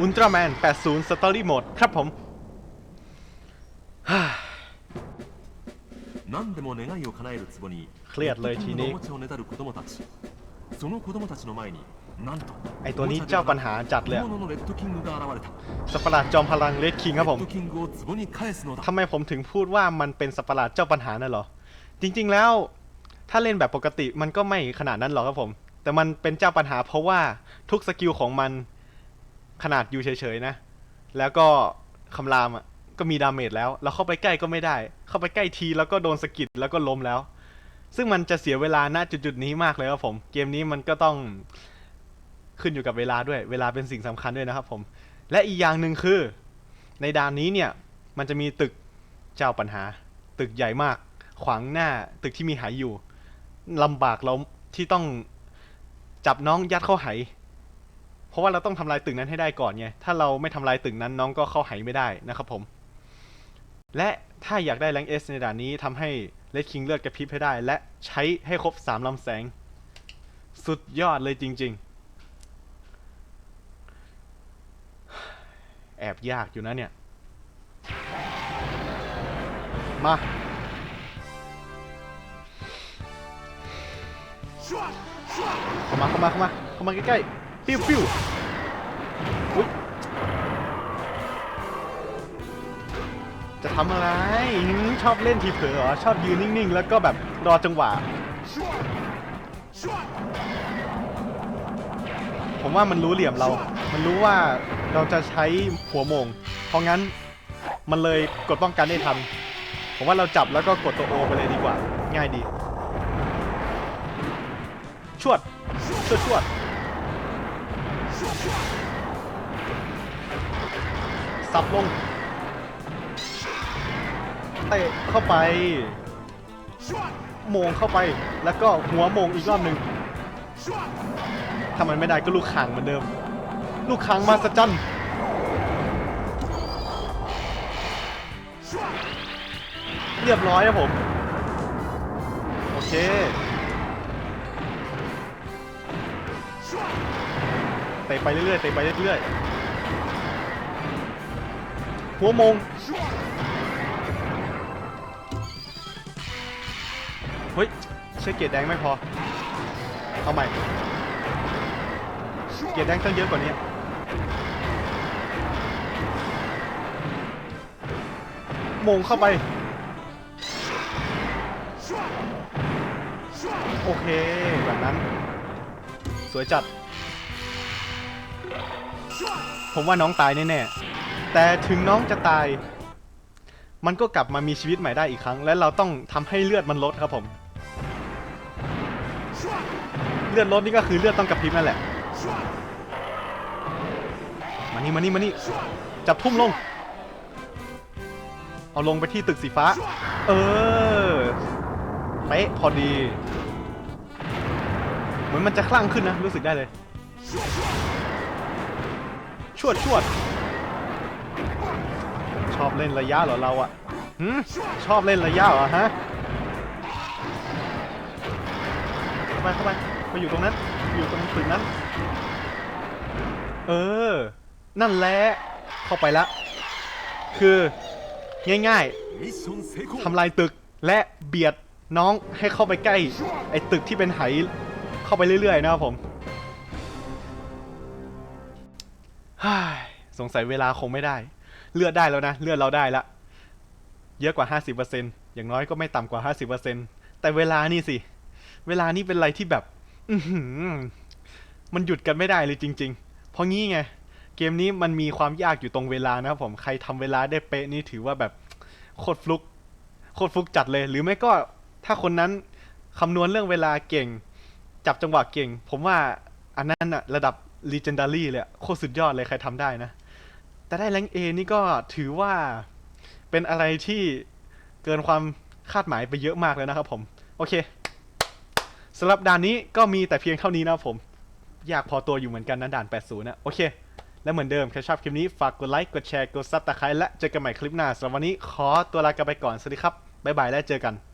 อุลตร้าแมน 80 สตอรี่โหมดครับผมเครียดเลยทีนี้ไอตัวนี้เจ้าปัญหาจัดเลยสปาราดจอมพลังเลดคิงครับผมทำไมผมถึงพูดว่ามันเป็นสปาราดเจ้าปัญหาน่ะหรอ จริงๆแล้ว ถ้าเล่นแบบปกติมันก็ไม่ขนาดนั้นหรอกครับผม แต่มันเป็นเจ้าปัญหาเพราะว่าทุกสกิลของมัน ขนาดอยู่เฉยๆนะ แล้วก็คำรามอะก็มีดาเมจแล้ว เราเข้าไปใกล้ก็ไม่ได้ เข้าไปใกล้ทีแล้วก็โดนสกิดแล้วก็ล้มแล้ว ซึ่งมันจะเสียเวลาณจุดๆนี้มากเลยครับผม เกมนี้มันก็ต้องขึ้นอยู่กับเวลาด้วย เวลาเป็นสิ่งสำคัญด้วยนะครับผม และอีกอย่างหนึ่งคือ ในด่านนี้เนี่ย มันจะมีตึกเจ้าปัญหา ตึกใหญ่มาก ขวางหน้าตึกที่มีไหอยู่ลำบากเราที่ต้องจับน้องยัดเข้าไห เพราะว่าเราต้องทำลายตึกนั้นให้ได้ก่อนไง ถ้าเราไม่ทำลายตึกนั้นน้องก็เข้าไหไม่ได้นะครับผม และถ้าอยากได้แรงเอสในด่านนี้ทำให้เลดคิงเลือดกระพริบให้ได้ และใช้ให้ครบ3ลำแสง สุดยอดเลยจริง ๆ แอบยากอยู่นะเนี่ย มาเข้ามาเข้ามาเข้ามาเข้ามาใกล้ๆ ปิ้วปิ้วจะทำอะไร ชอบเล่นทีเผลอเหรอ ชอบยืนนิ่งๆ แล้วก็แบบรอจังหวะ ผมว่ามันรู้เหลี่ยมเรา มันรู้ว่าเราจะใช้หัวโมง เพราะงั้นมันเลยกดป้องกันได้ทัน ผมว่าเราจับแล้วก็กดตัวโอไปเลยดีกว่า ง่ายดี ชวดชวดชวด สับลงเตะเข้าไปมงเข้าไปแล้วก็หัวมงอีกรอบหนึ่งถ้ามันไม่ได้ก็ลูกขางเหมือนเดิม ลูกขางมาสจันเรียบร้อยครับผม โอเค เตะไปเรื่อยๆเตะไปเรื่อยๆ หัวมง เฮ้ยใช้เกียรดแดงไม่พอ เอาใหม่ เกียรดแดงต้องเยอะกว่านี้มงเข้าไป โอเค แบบนั้น สวยจัด ผมว่าน้องตายแน่ๆ แต่ถึงน้องจะตาย มันก็กลับมามีชีวิตใหม่ได้อีกครั้ง และเราต้องทำให้เลือดมันลดครับผม เลือดลดนี่ก็คือเลือดต้องกระพริบนั่นแหละ มานี่มานี่มานี่จับทุ่มลง เอาลงไปที่ตึกสีฟ้า เออเป๊ะพอดี เหมือนมันจะคลั่งขึ้นนะ รู้สึกได้เลย ชวดชวดช อบเล่นระยะเหรอเราอะหืชอบเล่นระยะเหรอฮะเข้าไปเข้าไปไปอยู่ตรงนั้น อยู่ตรงตึกนั้น เออ นั่นแหละเข้าไปละคือง่ายๆทำลายตึกและเบียดน้องให้เข้าไปใกล้ ไอ้ตึกที่เป็นไหเข้าไปเรื่อยๆนะครับผมสงสัยเวลาคงไม่ได้ เลือดได้แล้วนะ เลือดเราได้ละ เยอะกว่า 50%อย่างน้อยก็ไม่ต่ำกว่า 50%แต่เวลานี่สิ เวลานี่เป็นอะไรที่แบบ อือหือมันหยุดกันไม่ได้เลยจริง ๆ เพราะงี้ไง เกมนี้มันมีความยากอยู่ตรงเวลานะครับผม ใครทำเวลาได้เป๊ะนี่ถือว่าแบบโคตรฟลุก โคตรฟลุกจัดเลย หรือไม่ก็ถ้าคนนั้นคำนวณเรื่องเวลาเก่ง จับจังหวะเก่ง ผมว่าอันนั้นอะระดับ legendary เลยอะโคตรสุดยอดเลยใครทำได้นะ แต่ได้แรงเอนี่ก็ถือว่าเป็นอะไรที่เกินความคาดหมายไปเยอะมากเลยนะครับผม โอเคสำหรับด่านนี้ก็มีแต่เพียงเท่านี้นะผมยากพอตัวอยู่เหมือนกันนะด่าน 80 นะ โอเค และเหมือนเดิมใครชอบคลิปนี้ ฝากกดไลค์กดแชร์กดซับสไครต์และเจอกันใหม่คลิปหน้าสำหรับวันนี้ขอตัวลากันไปก่อน สวัสดีครับ บ๊ายบายและเจอกัน